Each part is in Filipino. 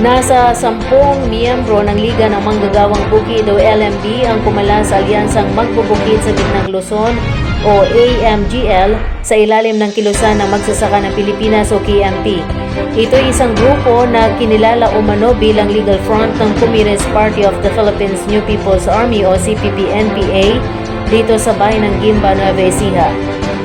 Nasa sampung miyembro ng Liga ng Manggagawang Bukid o LMB ang pumala sa Alyansang Magbubukid sa Gitnang Luzon o AMGL sa ilalim ng kilusan ng magsasaka ng Pilipinas o KMP. Ito ay isang grupo na kinilala umano bilang legal front ng Communist Party of the Philippines New People's Army o CPP-NPA dito sa bayan ng Gimba, Nueva Ecija.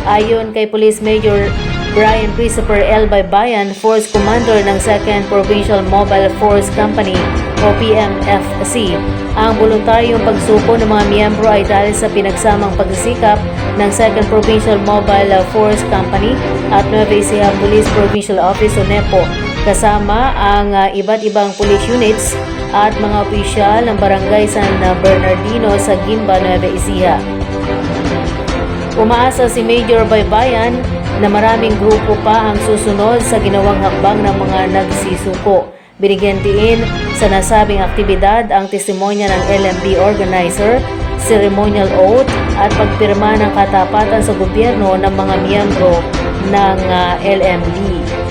Ayon kay Police Major Brian Christopher L. Baybayan, Force Commander ng 2nd Provincial Mobile Force Company o PMFC. Ang voluntaryong pagsuko ng mga miyembro ay dahil sa pinagsamang pagsisikap ng 2nd Provincial Mobile Force Company at Nueva Ecija Police Provincial Office o NEPO kasama ang ah, iba't ibang police units at mga opisyal ng Barangay San Bernardino sa Gimba, Nueva Ecija. Umaasa si Major Baybayan na maraming grupo pa ang susunod sa ginawang hakbang ng mga nagsisuko. Binigyan diin sa nasabing aktibidad ang testimonya ng LMB organizer, ceremonial oath at pagpirma ng katapatan sa gobyerno ng mga miyembro ng ah, LMB.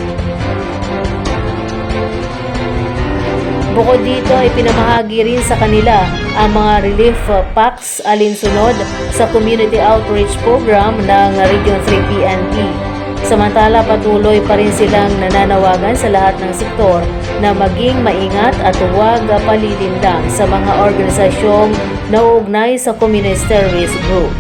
Bukod dito ay pinamahagi rin sa kanila ang mga relief uh, packs alinsunod sa Community Outreach Program ng Region 3 PNP. Samantala patuloy pa rin silang nananawagan sa lahat ng sektor na maging maingat at huwag palilindang sa mga organisasyong nauugnay sa communist terrorist group.